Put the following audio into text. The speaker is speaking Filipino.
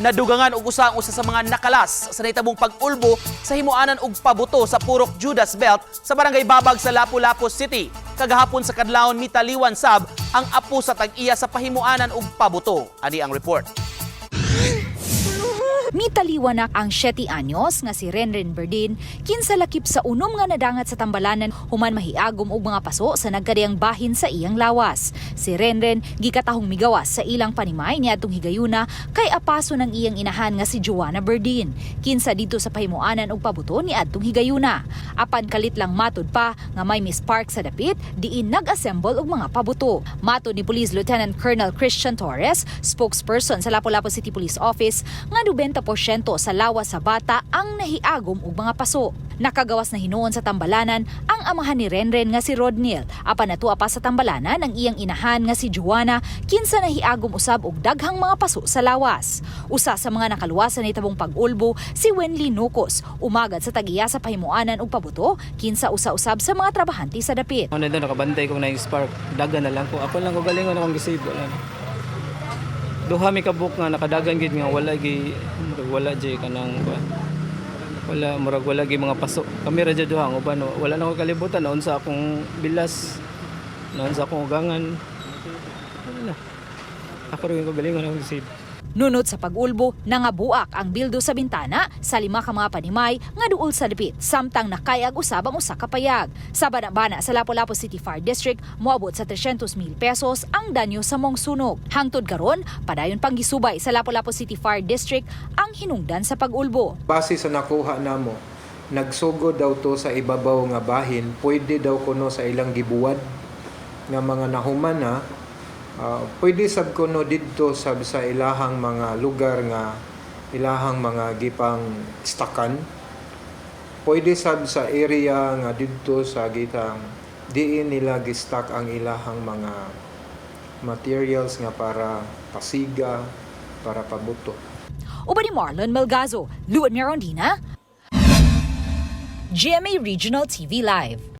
Nadugangan og usa ang usa sa mga nakalas sa nahitabong pag-ulbo sa himuanan og pabuto sa Purok Judas Belt sa barangay Babag sa Lapu-Lapu City. Kagahapon sa kadlawon mitaliwan sab ang apo sa tag-iya sa pahimuanan og pabuto. Ani ang report. Mitaliwanak ang 7 anyos nga si Renren Berdin kinsa lakip sa unom nga nadangat sa tambalanan human mahiagom og mga paso sa nagkadiyang bahin sa iyang lawas. Si Renren gikatahong migawas sa ilang panimay niadtong higayuna kay apaso ng iyang inahan nga si Joanna Berdin. Kinsa dito sa pahimuanan og pabuto ni adtong higayuna. Apan kalit lang matod pa nga may mispark sa dapit diin nag-assemble og mga pabuto. Matod ni Police Lieutenant Colonel Christian Torres, spokesperson sa Lapu-Lapu City Police Office, nga 90% sa lawas sa bata ang nahiagom og mga paso. Nakagawas na hinuon sa tambalanan ang amahan ni Renren nga si Rodnil. Apan natua pa sa tambalanan ang iyang inahan nga si Joanna kinsa nahiagom usab og daghang mga paso sa lawas. Usa sa mga nakaluwasan ni tabong pag-ulbo si Wenli Nukos, umagad sa tagiya sa pahimuanan og pabuto kinsa usa-usab sa mga trabahante sa dapit. Ano doon, nakabantay kong na-spark. Dagan na lang ko. Ako lang ko galingon akong. Wala. Duha mi kabuk nga nakadagan gid nga wala gi wala jay kanang wala murag wala gi mga paso. Kami ra jud ang uban wala na ko kalibutan noon sa akong bilas. Noon sa akong ugangan. Wala. Ako rin ko galingon akong gisave. Nunot sa pag-ulbo, nangabuak ang bildo sa bintana sa lima ka mga panimay nga duol sa dapit, samtang nakayag usab ang usa ka payag. Sa Banabana sa Lapu-Lapu City Fire District, moabot sa 300,000 pesos ang danyo sa mong sunog. Hangtod karon, padayon pang gisubay sa Lapu-Lapu City Fire District ang hinungdan sa pag-ulbo. Base sa nakuha namo, nagsugod daw to sa ibabaw nga bahin, pwede daw kuno sa ilang gibuwad nga mga nahuman na ah, pwede sab kuno didto sab sa ilahang mga lugar nga ilahang mga gipang stakan. Pwede sab sa area nga didto sa gitang diin nila gistak ang ilahang mga materials nga para pasiga, para pabuto. Uban ni Marlon Melgazo, Luan Mirondina, GMA Regional TV Live.